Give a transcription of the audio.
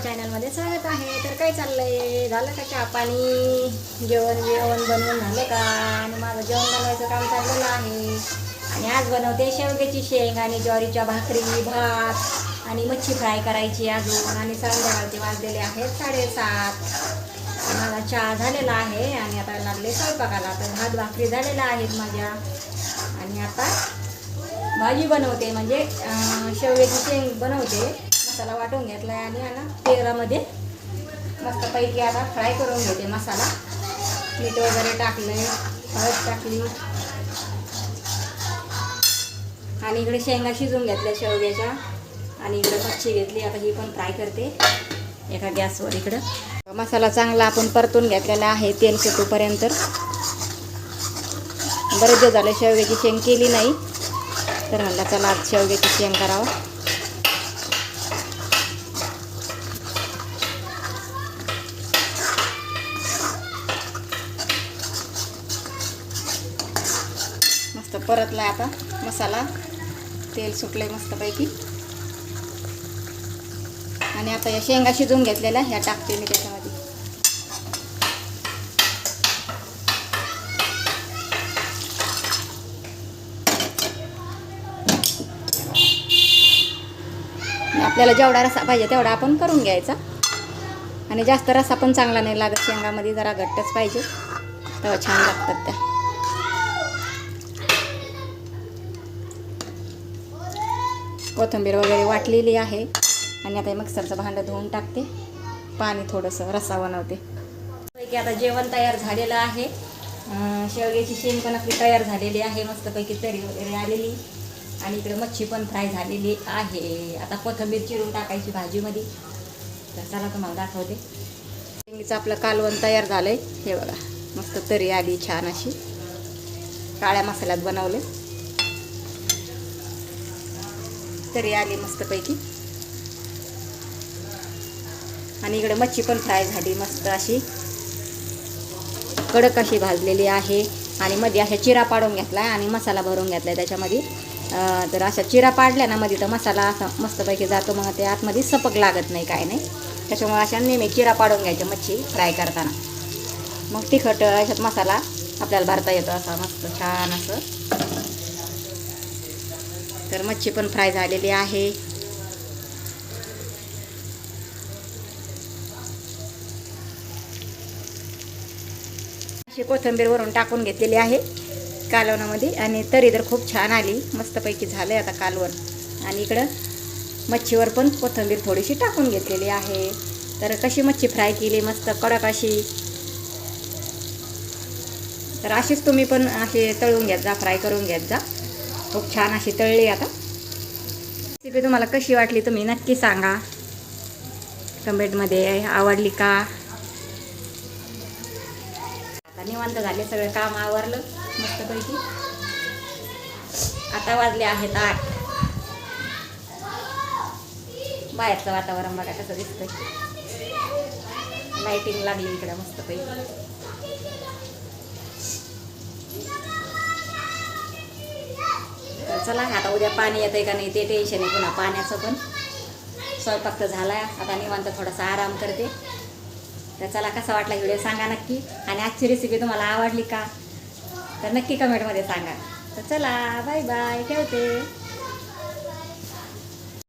माझ्या चॅनलमध्ये स्वागत आहे. तर काय चाललंय? झालं का चहा पाणी? जेवण जेवण बनवून झालं का? आणि माझं जेवण बनवायचं काम चाललेलं आहे. आणि आज बनवते शेवग्याची शेंग आणि ज्वारीच्या भाकरी भात आणि मच्छी फ्राय करायची अजून. आणि संध्याकाळचे वाजलेले आहेत साडेसात. माझा चहा झालेला आहे आणि आता लागले स्वयंपाकाला. तर भात भाकरी झालेल्या आहेत माझ्या. आणि आता भाजी बनवते. म्हणजे शेवग्याची शेंग बनवते. मसाला वाटून घेतला आहे आणि आता तेलामध्ये मस्तपैकी आता फ्राय करून घेते मसाला. मीठ वगैरे टाकलं हळद टाकली. आणि इकडे शेंगा शिजून घेतल्या शेवग्याच्या. आणि इकडे मच्छी घेतली आता ही पण फ्राय करते एका गॅसवर इकडं. मसाला चांगला आपण परतून घेतलेला आहे तेल सुटूपर्यंत. बरेच दिवस झाले शेवग्याची शेंग केली नाही. तर म्हणलं चला आज शेवग्याची शेंग करावं. परतला आता मसाला. तेल सुटलंय मस्तपैकी. आणि आता या शेंगा शिजवून घेतलेल्या ह्या टाकते मी त्याच्यामध्ये. आपल्याला जेवढा रसा पाहिजे तेवढा आपण करून घ्यायचा. आणि जास्त रसा पण चांगला नाही लागत शेंगामध्ये जरा घट्टच पाहिजे. तेव्हा छान लागतात त्या. कोथिंबीर वगैरे वाटलेली आहे. आणि आता हे मिक्सरचं भांडं धुवून टाकते. पाणी थोडंसं रस्सा बनवते. पैकी आता जेवण तयार झालेलं आहे. शेवग्याची शेंग पण आपली तयार झालेली आहे. मस्तपैकी तरी वगैरे आलेली. आणि इकडे मच्छी पण फ्राय झालेली आहे. आता कोथिंबीर चिरून टाकायची भाजीमध्ये. तर चला तुम्हाला दाखवते. शेंगीचं आपलं कालवण तयार झालं आहे हे बघा मस्त तरी आली छान अशी. काळ्या मसाल्यात बनवले तरी आली मस्तपैकी. आणि इकडे मच्छी पण फ्राय झाली मस्त अशी. कडक अशी भाजलेली आहे. आणि मध्ये अशा चिरा पाडून घेतला आणि मसाला भरून घेतला त्याच्यामध्ये. तर अशा चिरा पाडल्या ना मध्ये तर मसाला असा मस्तपैकी जातो मग ते आतमध्ये सपक लागत नाही काय नाही. त्याच्यामुळे अशा नेहमी चिरा पाडून घ्यायच्या मच्छी फ्राय करताना. मग तिखट याच्यात मसाला आपल्याला भरता येतो असा मस्त छान असं. तर मच्छी पण फ्राय झालेली आहे. अशी कोथंबीर वरून टाकून घेतलेली आहे कालवणामध्ये आणि तरी तर खूप छान आली मस्तपैकी झालं आता कालवण. आणि इकडं मच्छीवर पण कोथिंबीर थोडीशी टाकून घेतलेली आहे. तर कशी मच्छी फ्राय केली मस्त कडक अशी. तर अशीच तुम्ही पण असे तळून घेत जा फ्राय करून घेत जा. खूप छान अशी तळली आता. रेसिपी तुम्हाला कशी वाटली तुम्ही नक्की सांगा. कमेंटमध्ये आवडली का? आता निवांत झाले सगळं काम आवरलं मस्तपैकी. आता वाजले आहेत आठ. बाहेरचं वातावरण बघा कसं दिसतंय. लाईटिंग लागली इकडं मस्तपैकी. चला आता उद्या पाणी येतंय का नाही ते टेन्शन आहे पुन्हा पाण्याचं पण. स्वयंपाक तर झाला आता निवांत थोडासा आराम करते. तर चला कसा वाटला व्हिडिओ सांगा नक्की. आणि आजची रेसिपी तुम्हाला आवडली का? तर नक्की कमेंटमध्ये सांगा. तर चला बाय बाय ठेवते.